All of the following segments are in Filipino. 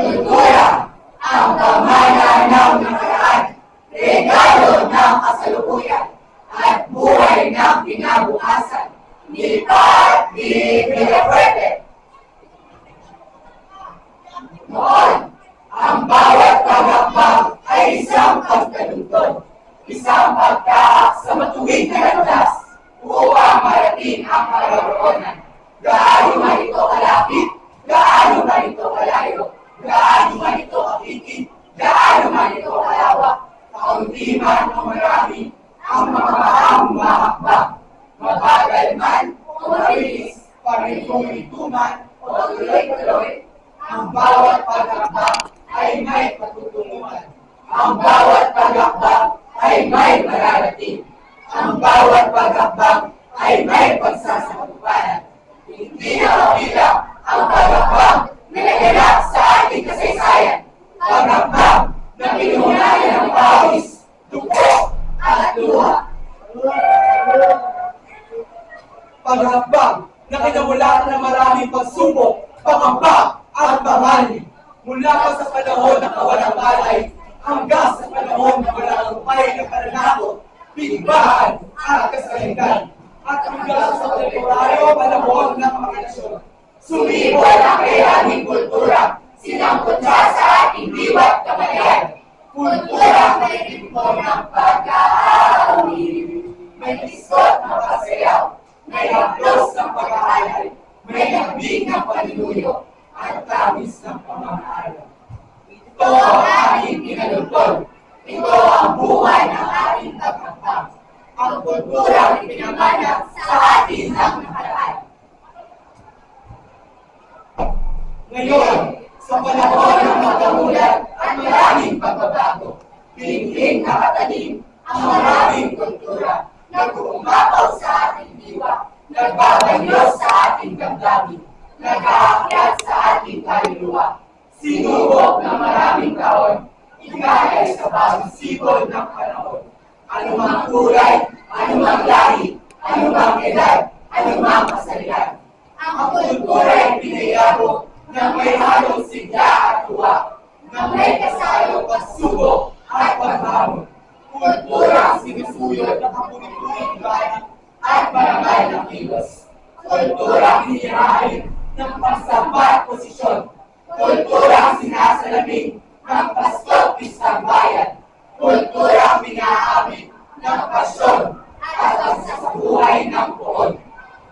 kultura, ang pamana ng nakaraan, regalo ng kasalukuyan, at buhay ng kinabukasan. Ni Pat D. Villafuerte. Noon, ang bawat tagakbang ay isang pagkalugtod, isang pagkaak sa matuwid na landas upang marating ang karoroonan. Gaano man ito kalapit, gaano man ito kalayo, gaano man ito kapitid, gaano man ito kalawak, kaunti man o marami, ang mga maang mahakbang, mabagal man o mabilis, paritungan o tuloy-tuloy, ang bawat pagkakbang ay may patutunguhan. Ang bawat pagkakbang ay may mararating. Ang bawat pagkakbang ay may pagsasakatuparan. Hindi na bilang ang pagkakbang na naganap sa ating kasaysayan. Pagkakbang na pinunayan ng pawis, dugo at luha. paghahambang na kinawala ng maraming pagsubok, pangamba at panganib. Mula pa sa panahon ng kawalang palay hanggang sa panahon ng walang upay ng pananakot, bigbahan at kasalitan. At hanggang sa temporaryo panahon ng mga nasyon. Sumibol ang bayanining kultura, sinampot siya sa ating diwa't kamalayan. Kultura may ritmo ng pagkaawin, may iskot ng pasayaw, may haplos ng pag-aalay, may hambing ng paninuyo, at tamis ng pamamahala. Ito ang aming pinalugtod. Ito ang buhay ng ating tagapag. Ang kulturang ipinamana sa atin ng nakaraan. Ngayon, Sa panahon ng pagkamulat at maraming pagbabago, pinigling nakatanim ang maraming kultura na kumapaw sa ating diwa, nagbabanyo sa ating damdamin, nag-aakyat sa ating kaluluwa. Sinubok ng maraming taon, igagay sa bagong sibol ng panahon. Anumang kulay, anumang lahi, anumang edad, anumang kasalihan. Ang kultura ay pinayabo na may halong sigla na may kasalong pagsubok at paghamon. Kultura sinusuyod ng kapunit-punit gani at marangal ng kilos. Kultura ang hinihain ng pagsampa at posisyon. Kultura ang sinasalaming ng pasto pistang bayan. Kultura ang pinaamin ng pasyon at pagsasabuhay ng poon.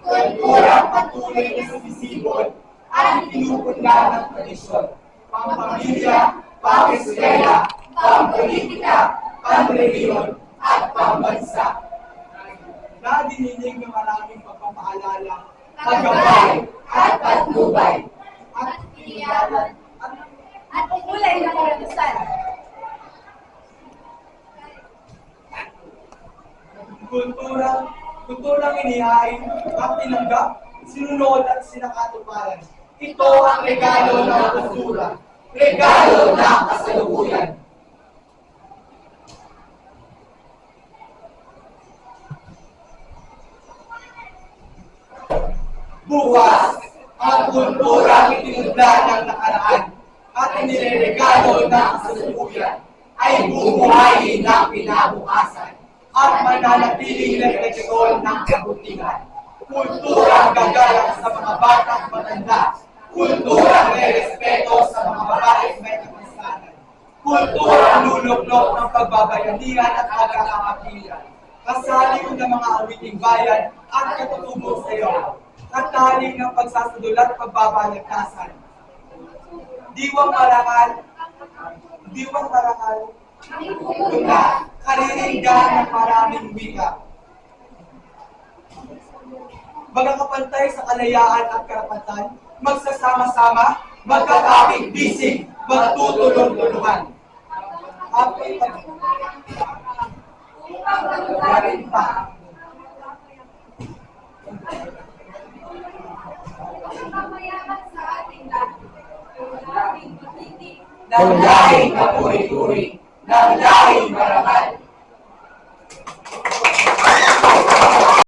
Kultura ang patuloy na sumisibol at pinupunla ng tradisyon. Pang-pamilya, pang-eskwela, pang-politika, pang-reliyon, at pang-bansa. nadidinig ng maraming pagpapaalala Pagkabay at patnubay. at iniyaman at kulay ng karanasan. kulturang kulturang inihain at tinanggap, sinunod at sinakatuparan. Ito ang regalo ng kultura. Regalo ng kasalukuyan. Bukas, ang kulturang itinudla ng nakaraan at iniregalo ng kasalukuyan ay bubuhayin ng pinabukasan at mananatiling refleksyon ng kabutihan. Kulturang gagalang sa mga batang matanda. Kulturang re-respeto sa mga babaeng may kapansanan. Kulturang luluklok ng pagbabayanihan at pagkakapatilan. Kasali ng mga awiting bayan at katutubong sa iyo. Kataling ng pagsasadulat at pagbabalagtasan. Diwang marangal, diwang marangal, tula, kariringgan ng maraming wika. Magkakapantay sa kalayaan at karapatan, magsasama-sama, magkakaping bisig, magtutulong-tulungan. At ipag- pa. Pagmamayaman sa ating lahat. Maraming pagtitig. Ng lahing kapuri-puri, ng lahing marangal,